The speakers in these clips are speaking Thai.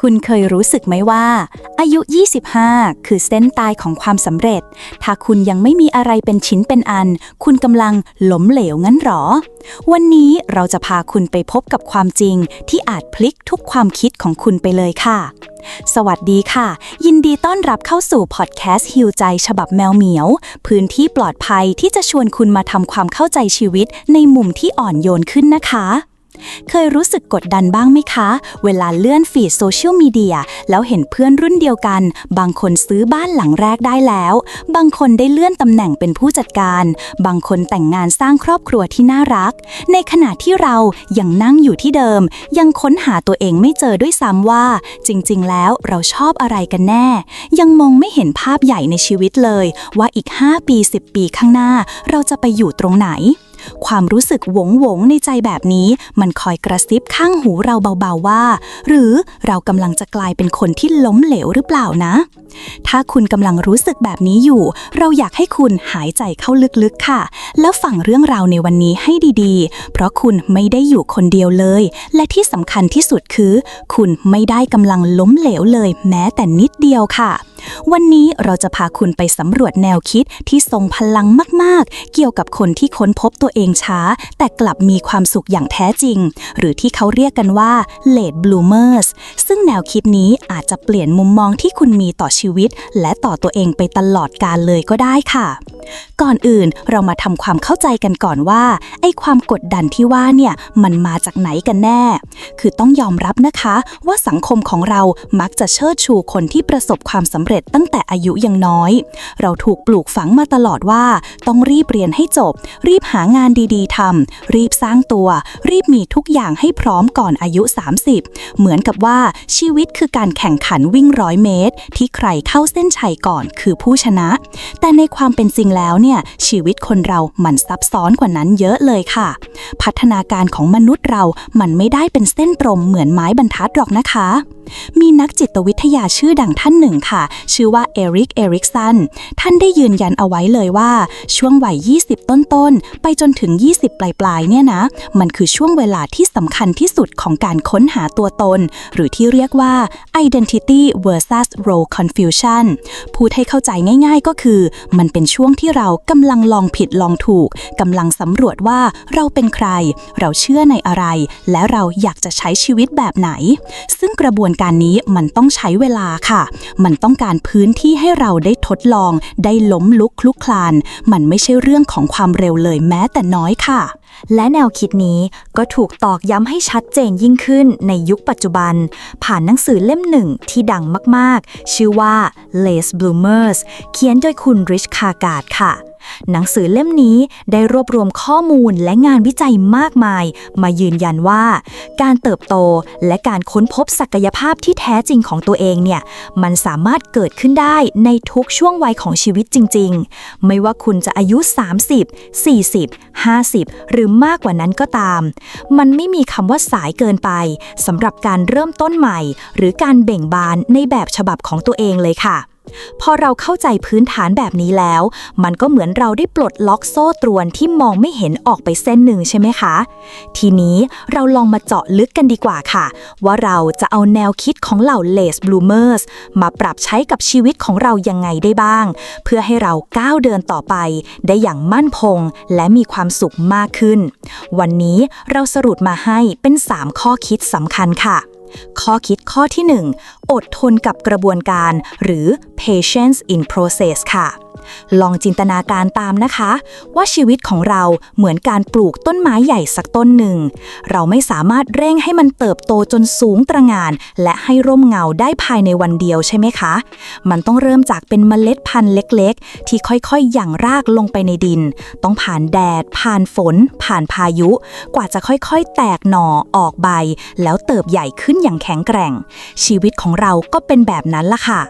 คุณเคยรู้สึกไหมว่า อายุ 25 คือเส้นตายของความสำเร็จ ถ้าคุณยังไม่มีอะไรเป็นชิ้นเป็นอัน คุณกำลังหลมเหลวงั้นหรอ วันนี้เราจะพาคุณไปพบกับความจริง ที่อาจพลิกทุกความคิดของคุณไปเลยค่ะ สวัสดีค่ะ ยินดีต้อนรับเข้าสู่พอดแคสต์ฮิวใจฉบับแมวเหมียว พื้นที่ปลอดภัยที่จะชวนคุณมาทำความเข้าใจชีวิตในมุมที่อ่อนโยนขึ้นนะคะ เคยรู้สึกกดดันบ้างไหมคะ เวลาเลื่อนฟีดโซเชียลมีเดียแล้วเห็นเพื่อนรุ่นเดียวกัน บางคนซื้อบ้านหลังแรกได้แล้ว บางคนได้เลื่อนตำแหน่งเป็นผู้จัดการ บางคนแต่งงานสร้างครอบครัวที่น่ารัก ในขณะที่เรายังนั่งอยู่ที่เดิม ยังค้นหาตัวเองไม่เจอด้วยซ้ำว่า จริง ๆ แล้วเราชอบอะไรกันแน่ ยังมองไม่เห็นภาพใหญ่ในชีวิตเลย ว่าอีก 5 ปี 10 ปีข้างหน้า เราจะไปอยู่ตรงไหน ความรู้สึกหวงหวงในใจแบบนี้มันคอยกระซิบข้างหูเราเบาๆว่า หรือเรากำลังจะกลายเป็นคนที่ล้มเหลวหรือเปล่านะ ถ้าคุณกำลังรู้สึกแบบนี้อยู่ เราอยากให้คุณหายใจเข้าลึกๆค่ะ แล้วฟังเรื่องราวในวันนี้ให้ดีๆ เพราะคุณไม่ได้อยู่คนเดียวเลย และที่สำคัญที่สุดคือ คุณไม่ได้กำลังล้มเหลวเลย แม้แต่นิดเดียวค่ะวันนี้เราจะพาคุณไปสำรวจแนวคิดที่ทรงพลังมาก ๆ เกี่ยวกับคนที่ค้นพบตัวเองช้า แต่กลับมีความสุขอย่างแท้จริง หรือที่เขาเรียกกันว่า late bloomers ซึ่งแนวคิดนี้อาจจะเปลี่ยนมุมมองที่คุณมีต่อชีวิต และต่อตัวเองไปตลอดกาลเลยก็ได้ค่ะ ก่อนอื่นเรามาทำความเข้าใจกันก่อนว่า ไอ้ความกดดันที่ว่าเนี่ยมันมาจากไหนกันแน่ คือต้องยอมรับนะคะว่าสังคมของเรามักจะเชิดชูคนที่ประสบความสำเร็จตั้งแต่อายุยังน้อย เราถูกปลูกฝังมาตลอดว่า ต้องรีบเรียนให้จบ รีบหางานดีๆทำรีบสร้างตัว รีบมีทุกอย่างให้พร้อมก่อนอายุ 30 เหมือนกับว่าชีวิตคือการแข่งขันวิ่งร้อยเมตร ที่ใครเข้าเส้นชัยก่อนคือผู้ชนะ แต่ในความเป็นจริงแล้วเนี่ยชีวิตคนเรามันซับซ้อนกว่านั้นเยอะเลยค่ะ พัฒนาการของมนุษย์เรามันไม่ได้เป็นเส้นตรงเหมือนไม้บรรทัดหรอกนะคะ มีนักจิตวิทยาชื่อดังท่านหนึ่งค่ะ ชื่อว่าเอริก เอริกสัน ท่านได้ยืนยันเอาไว้เลยว่า ช่วงวัย 20 ต้นๆ ไปจนถึง 20 ปลายๆ เนี่ยนะ มันคือช่วงเวลาที่สำคัญที่สุดของการค้นหาตัวตน หรือที่เรียกว่า identity versus role confusion พูดให้เข้าใจง่ายๆ ก็คือ มันเป็นช่วงที่เรากำลังลองผิดลองถูกกำลังสำรวจว่าเราเป็นใคร เราเชื่อในอะไร และเราอยากจะใช้ชีวิตแบบไหน ซึ่งกระบวนการนี้มันต้องใช้เวลาค่ะ มันต้องการพื้นที่ให้เราได้ทดลอง ได้ล้มลุกคลุกคลาน มันไม่ใช่เรื่องของความเร็วเลยแม้แต่น้อยค่ะ และแนวคิดนี้ก็ถูกตอกย้ำให้ชัดเจนยิ่งขึ้นในยุคปัจจุบัน ผ่านหนังสือเล่มหนึ่งที่ดังมากๆ ชื่อว่า Lace Bloomers เขียนโดยคุณริชคาการ์ดค่ะหนังสือเล่มนี้ได้รวบรวมข้อมูลและงานวิจัยมากมาย มายืนยันว่า การเติบโตและการค้นพบศักยภาพที่แท้จริงของตัวเองเนี่ย มันสามารถเกิดขึ้นได้ในทุกช่วงวัยของชีวิตจริง ๆ ไม่ว่าคุณจะอายุ 30 40 50 หรือมากกว่านั้นก็ตาม มันไม่มีคำว่าสายเกินไปสำหรับการเริ่มต้นใหม่ หรือการเบ่งบานในแบบฉบับของตัวเองเลยค่ะ พอเราเข้าใจพื้นฐานแบบนี้แล้ว มันก็เหมือนเราได้ปลดล็อกโซ่ตรวนที่มองไม่เห็นออกไปเส้นหนึ่งใช่ไหมคะ ทีนี้เราลองมาเจาะลึกกันดีกว่าค่ะ ว่าเราจะเอาแนวคิดของเหล่าเลสบลูเมอร์สมาปรับใช้กับชีวิตของเรายังไงได้บ้าง เพื่อให้เราก้าวเดินต่อไป ได้อย่างมั่นคงและมีความสุขมากขึ้น วันนี้เราสรุปมาให้เป็น 3 ข้อคิดสำคัญค่ะ ข้อคิดข้อที่ 1 อดทนกับกระบวนการ หรือ patience in process ค่ะ ลองจินตนาการตามนะคะ ว่าชีวิตของเราเหมือนการปลูกต้นไม้ใหญ่สักต้นหนึ่ง เราไม่สามารถเร่งให้มันเติบโตจนสูงตระหง่าน และให้ร่มเงาได้ภายในวันเดียวใช่ไหมคะ มันต้องเริ่มจากเป็นเมล็ดพันธุ์เล็กๆ ที่ค่อยๆ หยั่งรากลงไปในดิน ต้องผ่านแดด ผ่านฝน ผ่านพายุ กว่าจะค่อยๆ แตกหน่อออกใบ แล้วเติบใหญ่ขึ้นอย่างแข็งแกร่ง ชีวิตของเราก็เป็นแบบนั้นล่ะค่ะ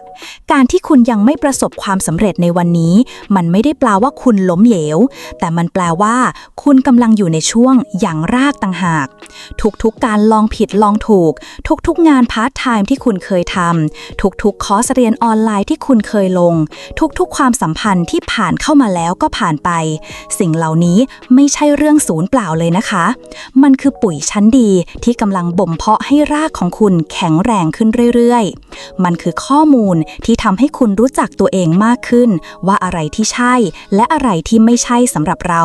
การที่คุณยังไม่ประสบความสำเร็จในวันนี้นี้ มันไม่ได้แปลว่าคุณล้มเหลว แต่มันแปลว่า คุณกำลังอยู่ในช่วงอย่างรากต่างหาก ทุกๆการลองผิดลองถูก ทุกๆงานพาร์ทไทม์ที่คุณเคยทำทุกๆคอร์สเรียนออนไลน์ที่คุณเคยลง ทุกๆความสัมพันธ์ที่ผ่านเข้ามาแล้วก็ผ่านไป สิ่งเหล่านี้ไม่ใช่เรื่องศูนย์เปล่าเลยนะคะ มันคือปุ๋ยชั้นดีที่กำลังบ่มเพาะให้รากของคุณแข็งแรงขึ้นเรื่อยๆ มันคือข้อมูลที่ทำให้คุณรู้จักตัวเองมากขึ้น ว่าอะไรที่ใช่ และอะไรที่ไม่ใช่สำหรับเรา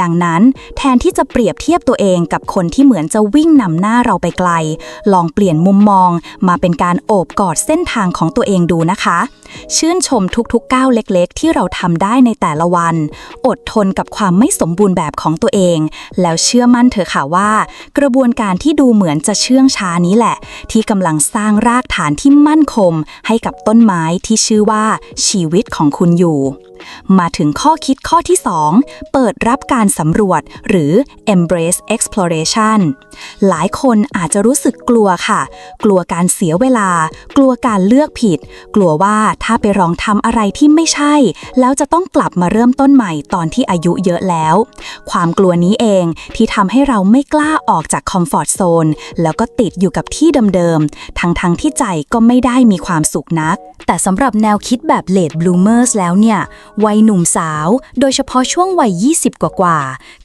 ดังนั้นแทนที่จะเปรียบเทียบตัวเองกับคนที่เหมือนจะวิ่งนำหน้าเราไปไกล ลองเปลี่ยนมุมมองมาเป็นการโอบกอดเส้นทางของตัวเองดูนะคะชื่นชมทุกๆก้าวเล็กๆ ที่เราทำได้ในแต่ละวัน อดทนกับความไม่สมบูรณ์แบบของตัวเอง แล้วเชื่อมั่นเถอะค่ะว่า กระบวนการที่ดูเหมือนจะเชื่องช้านี้แหละ ที่กำลังสร้างรากฐานที่มั่นคงให้กับต้นไม้ที่ชื่อว่าชีวิตของคุณอยู่มาถึงข้อคิดข้อที่ 2 เปิดรับการสำรวจหรือ embrace exploration หลายคนอาจจะรู้สึกกลัวค่ะ กลัวการเสียเวลา กลัวการเลือกผิด กลัวว่าถ้าไปลองทำอะไรที่ไม่ใช่ แล้วจะต้องกลับมาเริ่มต้นใหม่ตอนที่อายุเยอะแล้ว ความกลัวนี้เองที่ทำให้เราไม่กล้าออกจากคอมฟอร์ z โซนแล้วก็ติดอยู่กับที่เดิมๆ ทั้งๆทที่ใจก็ไม่ได้มีความสุขนัก แต่สำหรับแนวคิดแบบ late bloomers แล้วเนี่ย วัยหนุ่มสาว โดยเฉพาะช่วงวัย 20 กว่ากว่า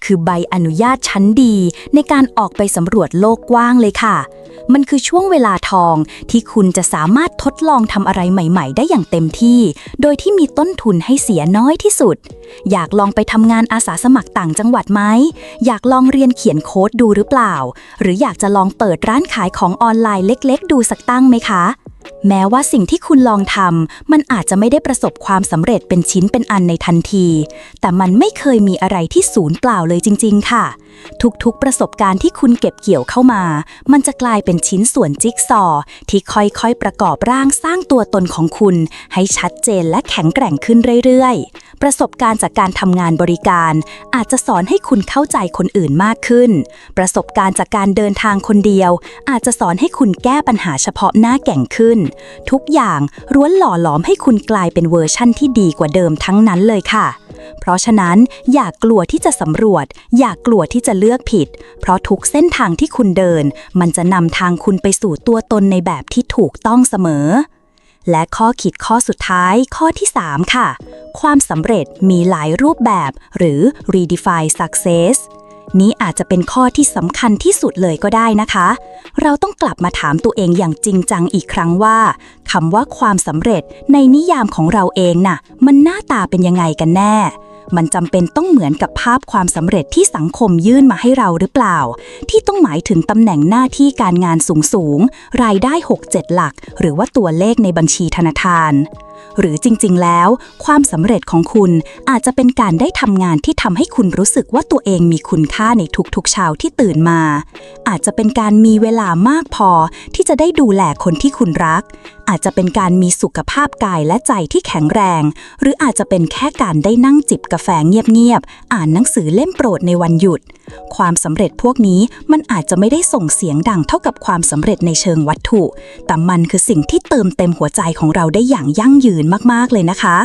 คือใบอนุญาตชั้นดีในการออกไปสำรวจโลกกว้างเลยค่ะ มันคือช่วงเวลาทองที่คุณจะสามารถทดลองทำอะไรใหม่ ๆ ได้อย่างเต็มที่ โดยที่มีต้นทุนให้เสียน้อยที่สุด อยากลองไปทำงานอาสาสมัครต่างจังหวัดไหม อยากลองเรียนเขียนโค้ดดูหรือเปล่า หรืออยากจะลองเปิดร้านขายของออนไลน์เล็ก ๆ ดูสักตั้งไหมคะ แม้ว่าสิ่งที่คุณลองทำมันอาจจะไม่ได้ประสบความสำเร็จเป็นชิ้นเป็นอันในทันที แต่มันไม่เคยมีอะไรที่ศูนย์เปล่าเลยจริง ๆ ค่ะทุกๆ ประสบการณ์ที่คุณเก็บเกี่ยวเข้ามา มันจะกลายเป็นชิ้นส่วนจิ๊กซอว์ที่ค่อยๆ ประกอบร่างสร้างตัวตนของคุณ ให้ชัดเจนและแข็งแกร่งขึ้นเรื่อยๆ ประสบการณ์จากการทำงานบริการ อาจจะสอนให้คุณเข้าใจคนอื่นมากขึ้น ประสบการณ์จากการเดินทางคนเดียว อาจจะสอนให้คุณแก้ปัญหาเฉพาะหน้าแก่งขึ้น ทุกอย่างร้วนหล่อหลอมให้คุณกลายเป็นเวอร์ชั่นที่ดีกว่าเดิมทั้งนั้นเลยค่ะ เพราะฉะนั้นอย่ากกลัวที่จะสำรวจ อย่ากกลัวที่จะเลือกผิด เพราะทุกเส้นทางที่คุณเดิน มันจะนำทางคุณไปสู่ตัวตนในแบบที่ถูกต้องเสมอ และข้อคิดข้อสุดท้ายข้อที่ 3 ค่ะ ความสำเร็จมีหลายรูปแบบหรือ redefine success นี้อาจจะเป็นข้อที่สำคัญที่สุดเลยก็ได้นะคะ เราต้องกลับมาถามตัวเองอย่างจริงจังอีกครั้งว่าคำว่าความสำเร็จในนิยามของเราเองน่ะ มันหน้าตาเป็นยังไงกันแน่ มันจำเป็นต้องเหมือนกับภาพความสำเร็จที่สังคมยื่นมาให้เราหรือเปล่า ที่ต้องหมายถึงตำแหน่งหน้าที่การงานสูงๆรายได้ 6-7 หลัก หรือว่าตัวเลขในบัญชีธนาคาร หรือจริงๆ แล้ว ความสำเร็จของคุณอาจจะเป็นการได้ทำงานที่ทำให้คุณรู้สึกว่าตัวเองมีคุณค่าในทุกๆเช้าที่ตื่นมา อาจจะเป็นการมีเวลามากพอที่จะได้ดูแลคนที่คุณรัก อาจจะเป็นการมีสุขภาพกายและใจที่แข็งแรง หรืออาจจะเป็นแค่การได้นั่งจิบกาแฟเงียบๆ อ่านหนังสือเล่มโปรดในวันหยุด ความสำเร็จพวกนี้มันอาจจะไม่ได้ส่งเสียงดังเท่ากับความสำเร็จในเชิงวัตถุ แต่มันคือสิ่งที่เติมเต็มหัวใจของเราได้อย่างยั่งยืนมากๆเลยนะคะ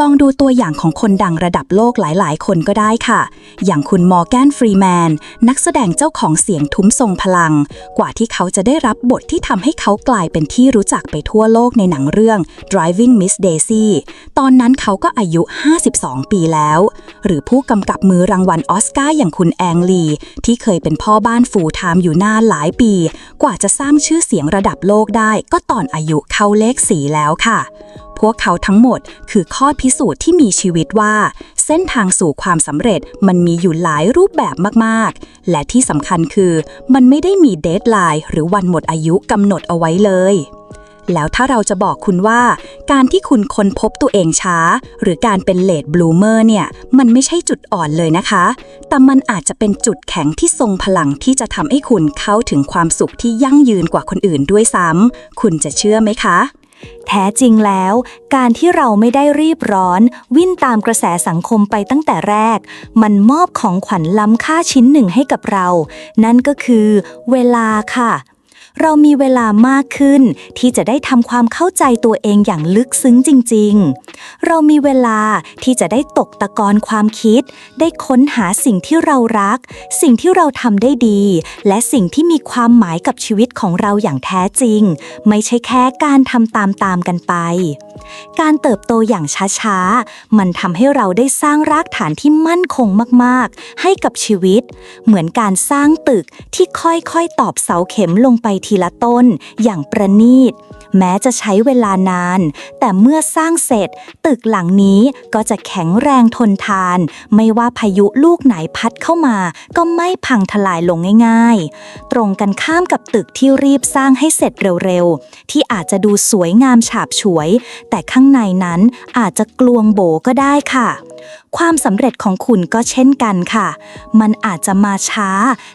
ลองดูตัวอย่างของคนดังระดับโลกหลายๆ คนก็ได้ค่ะ อย่างคุณมอร์แกนฟรีแมน นักแสดงเจ้าของเสียงทุ้มทรงพลัง กว่าที่เขาจะได้รับบทที่ทำให้เขากลายเป็นที่รู้จักไปทั่วโลกในหนังเรื่อง Driving Miss Daisy ตอนนั้นเขาก็อายุ 52 ปีแล้ว หรือผู้กำกับมือรางวัลออสการ์อย่างคุณแองลี ที่เคยเป็นพ่อบ้านฟูลไทม์อยู่นานหลายปี กว่าจะสร้างชื่อเสียงระดับโลกได้ ก็ตอนอายุเข้าเลขสีแล้วค่ะ พวกเขาทั้งหมดคือข้อพิสูจน์ที่มีชีวิตว่า เส้นทางสู่ความสำเร็จมันมีอยู่หลายรูปแบบมากๆ และที่สำคัญคือ มันไม่ได้มีเดทไลน์หรือวันหมดอายุกำหนดเอาไว้เลยแล้วถ้าเราจะบอกคุณว่า การที่คุณค้นพบตัวเองช้า หรือการเป็นเลดบลูเมอร์เนี่ย มันไม่ใช่จุดอ่อนเลยนะคะ แต่มันอาจจะเป็นจุดแข็งที่ทรงพลังที่จะทำให้คุณเข้าถึงความสุขที่ยั่งยืนกว่าคนอื่นด้วยซ้ำคุณจะเชื่อไหมคะ แท้จริงแล้ว การที่เราไม่ได้รีบร้อน วิ่นตามกระแสสังคมไปตั้งแต่แรก มันมอบของขวัญล้ำค่าชิ้นหนึ่งให้กับเรา นั่นก็คือ เวลาค่ะ เรามีเวลามากขึ้น ที่จะได้ทำความเข้าใจตัวเองอย่างลึกซึ้งจริง ๆ เรามีเวลาที่จะได้ตกตะกอนความคิด ได้ค้นหาสิ่งที่เรารัก สิ่งที่เราทำได้ดี และสิ่งที่มีความหมายกับชีวิตของเราอย่างแท้จริง ไม่ใช่แค่การทำตามๆกันไป การเติบโตอย่างช้าๆ มันทำให้เราได้สร้างรากฐานที่มั่นคงมากๆ ให้กับชีวิต เหมือนการสร้างตึกที่ค่อยๆ ตอบเสาเข็มลงไปทีละต้นอย่างประณีต แม้จะใช้เวลานาน แต่เมื่อสร้างเสร็จ ตึกหลังนี้ก็จะแข็งแรงทนทาน ไม่ว่าพายุลูกไหนพัดเข้ามา ก็ไม่พังทลายลงง่าย ๆ ตรงกันข้ามกับตึกที่รีบสร้างให้เสร็จเร็วๆ ที่อาจจะดูสวยงามฉาบฉวย แต่ข้างในนั้นอาจจะกลวงโบก็ได้ค่ะ ความสำเร็จของคุณก็เช่นกันค่ะ มันอาจจะมาช้า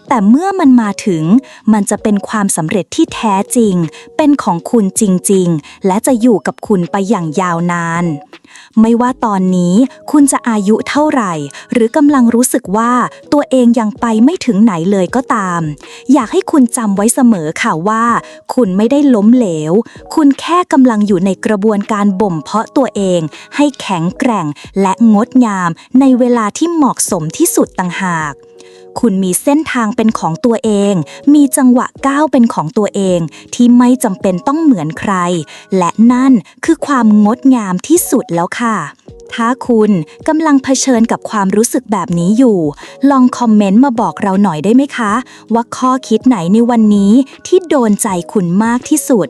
แต่เมื่อมันมาถึง มันจะเป็นความสำเร็จที่แท้จริง เป็นของคุณจริง ๆ และจะอยู่กับคุณไปอย่างยาวนาน ไม่ว่าตอนนี้คุณจะอายุเท่าไหร่ หรือกำลังรู้สึกว่าตัวเองยังไปไม่ถึงไหนเลยก็ตาม อยากให้คุณจำไว้เสมอค่ะว่า คุณไม่ได้ล้มเหลว คุณแค่กำลังอยู่ในกระบวนการบ่มเพาะตัวเอง ให้แข็งแกร่งและงดงามในเวลาที่เหมาะสมที่สุดต่างหาก คุณมีเส้นทางเป็นของตัวเอง มีจังหวะก้าวเป็นของตัวเองที่ไม่จำเป็นต้องเหมือนใคร และนั่นคือความงดงามที่สุดแล้วค่ะ ถ้าคุณกำลังเผชิญกับความรู้สึกแบบนี้อยู่ ลองคอมเมนต์มาบอกเราหน่อยได้ไหมคะ ว่าข้อคิดไหนในวันนี้ที่โดนใจคุณมากที่สุด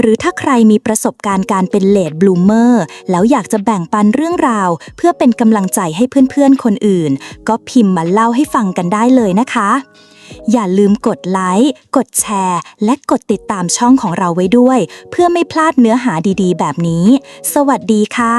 หรือถ้าใครมีประสบการณ์การเป็นเลดบลูเมอร์แล้วอยากจะแบ่งปันเรื่องราว เพื่อเป็นกำลังใจให้เพื่อนๆคนอื่น ก็พิมพ์มาเล่าให้ฟังกันได้เลยนะคะอย่าลืมกดไลค์ กดแชร์ และกดติดตามช่องของเราไว้ด้วย เพื่อไม่พลาดเนื้อหาดีๆ แบบนี้ สวัสดีค่ะ